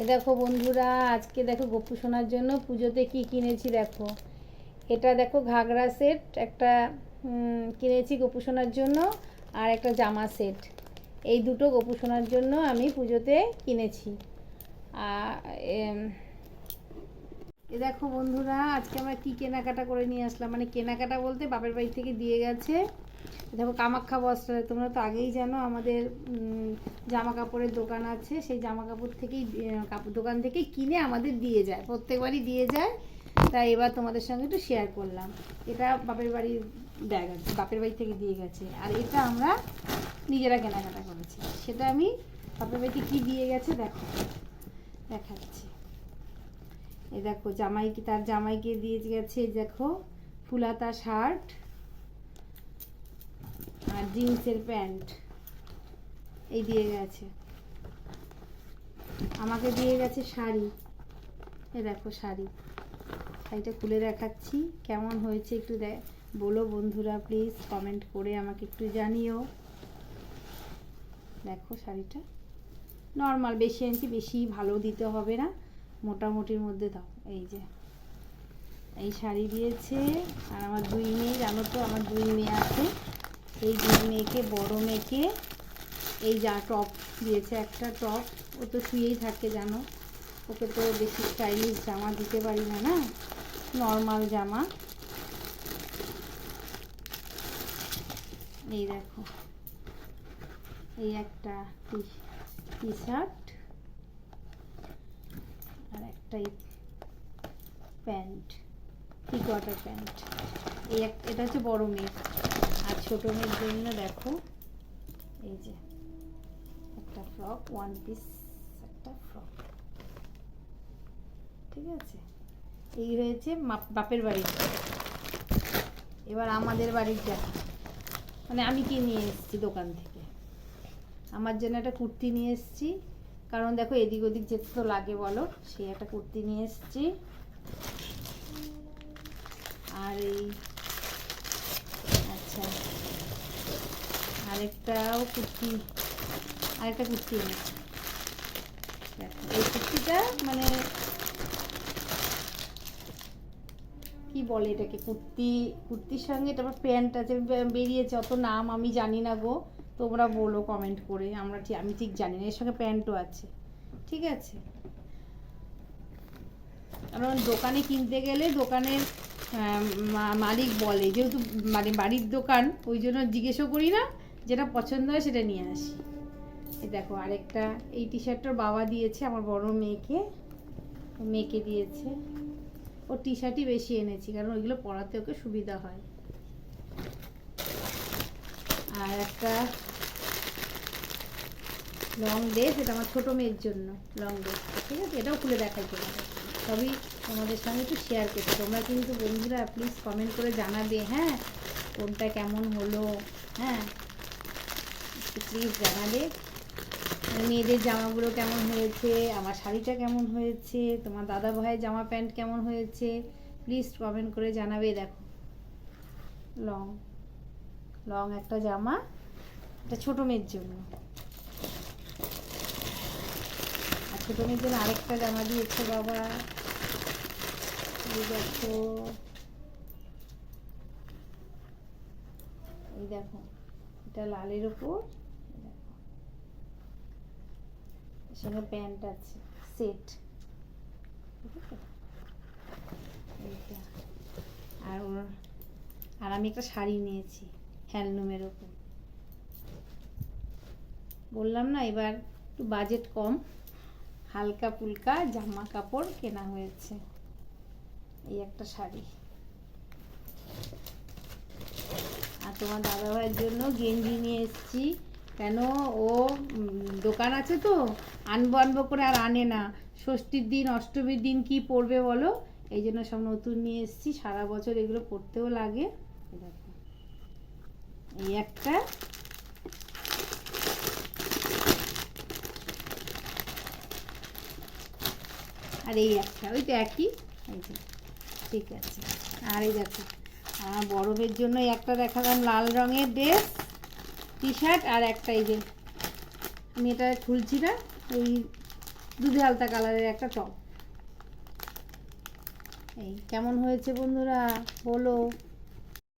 এ দেখো বন্ধুরা, আজকে দেখো গপু সোনার জন্য পুজোতে কি কিনেছি দেখো। এটা দেখো ঘাগরা সেট একটা কিনেছি গপু সোনার জন্য, আর একটা জামা সেট এই দুটো গপু সোনার জন্য আমি পুজোতে কিনেছি। আর এ দেখো বন্ধুরা, আজকে আমরা কি কেনাকাটা করে নিয়ে আসলাম? মানে কেনাকাটা বলতে বাপের বাড়ি থেকে দিয়ে গেছে। দেখো, কামাখ্যা বস্ত্রালয় তোমরা তো আগেই জানো আমাদের জামা কাপড়ের দোকান আছে। সেই জামা কাপড় থেকেই কাপড় দোকান থেকেই কিনে আমাদের দিয়ে যায়, প্রত্যেকবারই দিয়ে যায়। তাই এবার তোমাদের সঙ্গে একটু শেয়ার করলাম। এটা বাপের বাড়ির ব্যাগ আছে বাপের বাড়ি থেকে দিয়ে গেছে। আর এটা আমরা নিজেরা কেনাকাটা করেছি। সেটা আমি বাপের বাড়িতে কী দিয়ে গেছে দেখো, দেখাচ্ছি। এই দেখো, জামাইকে, তার জামাইকে দিয়ে গেছে, দেখো ফুলাতা শার্ট। আর জিন্সের প্যান্ট। এই দিয়ে গেছে। আমাকে দিয়ে গেছে শাড়ি। এই দেখো শাড়ি। শাড়িটা খুলে দেখাচ্ছি। কেমন হয়েছে একটু বলো বন্ধুরা প্লিজ কমেন্ট করে আমাকে একটু জানিও। দেখো শাড়িটা। নর্মাল বেশি আনছি, বেশি ভালো দিতে হবে না। মোটামুটির মধ্যে দাও। এই যে। এই শাড়ি দিয়েছে। আর আমার দুই মেয়ে, জানো তো, আমার দুই মেয়ে আছে। এই দুই মেয়েকে, বড় মেয়েকে, এই যা টপ দিয়েছে একটা টপ, ও তো শুয়েই থাকে জানো। ওকে তো বেশি স্টাইলিশ জামা দিতে পারি না না? নর্মাল জামা। এই দেখো। এই একটা টি শার্ট আর একটা প্যান্ট কোয়ার্টার প্যান্ট। এই এক এটা হচ্ছে বড় মেয়ে। ছোট মেয়ের জন্য দেখো। এই যে, একটা ফ্রক ওয়ান পিস একটা ফ্রক ঠিক আছে? এই হয়েছে বাপের বাড়ির এবার আমাদের বাড়ির দেখা মানে আমি কি নিয়ে এসেছি দোকান থেকে? আমার জন্য একটা কুর্তি নিয়ে এসেছি। কারণ দেখো এদিক ওদিক যেতে তো লাগে বলো, সেই একটা কুর্তি নিয়ে এসেছি। আর এই আচ্ছা। আরেকটাও কুর্তি, আরেকটা কুর্তি এনেছি এই কুর্তিটা মানে কি বলে এটাকে? কুর্তি, কুর্তির সঙ্গে এটা প্যান্ট আছে বেরিয়েছে, অত নাম আমি জানি না গো। তোমরা বলো কমেন্ট করে। আমরা ঠিক, আমি ঠিক জানি না। এর সঙ্গে প্যান্টও আছে। ঠিক আছে? কারণ দোকানে কিনতে গেলে দোকানের মালিক বলে। যেহেতু মানে বাড়ির দোকান, ওই জন্য জিজ্ঞেসও করি না, যেটা পছন্দ হয় সেটা নিয়ে আসি। দেখো, আরেকটা, এই টি শার্টটার বাবা দিয়েছে, আমার বড় মেয়েকে। মেয়েকে দিয়েছে। ও টি শার্টই বেশি এনেছি, কারণ ওইগুলো পরাতে ওকে সুবিধা হয়। আর একটা লং ড্রেস এটা আমার ছোটো মেয়ের জন্য লং ড্রেস ঠিক আছে? এটাও খুলে দেখাই সবই তোমাদের সঙ্গে একটু শেয়ার করছি। তোমরা কিন্তু বন্ধুরা প্লিজ কমেন্ট করে জানাবে হ্যাঁ? কোনটা কেমন হলো হ্যাঁ? প্লিজ জানাবে। মেয়েদের জামাগুলো কেমন হয়েছে? আমার শাড়িটা কেমন হয়েছে? তোমার দাদা ভাইয়ের জামা প্যান্ট কেমন হয়েছে? প্লিজ কমেন্ট করে জানাবে, দেখো। লং লং একটা জামা, এটা ছোটো মেয়ের জন্য। আর ছোটো মেয়ের জন্য আরেকটা জামা দিয়েছে বাবা। এই দেখো, এটা লালের ওপর সঙ্গে প্যান্ট আছে সেট। এইটা আর ওর আর আমি একটা শাড়ি নিয়েছি, হ্যান্ডলুমের ওপর বললাম না, এবার একটু বাজেট কম। হালকা ফুলকা জামা কাপড় কেনা হয়েছে। এই একটা শাড়ি। আর তোমার দাদা ভাইয়ের জন্য গেঞ্জি নিয়ে এসেছি। কেন? ও দোকান আছে তো। আনব আনব করে আর আনে না। ষষ্ঠীর দিন, অষ্টমীর দিন কি পরবে বলো? এই জন্য সব নতুন নিয়ে এসেছি। সারা বছর এগুলো পরতেও লাগে। এই একটা। আর এই একটা। ওই তো একই। এই ঠিক আছে। আর এই দেখো বরফের জন্য একটা দেখালাম লাল রঙের ড্রেস টি শার্ট আর একটা এই যে, আমি এটা খুলছি না, এই দুধে হালতা কালারের একটা টপ। এই, কেমন হয়েছে বন্ধুরা? বলো।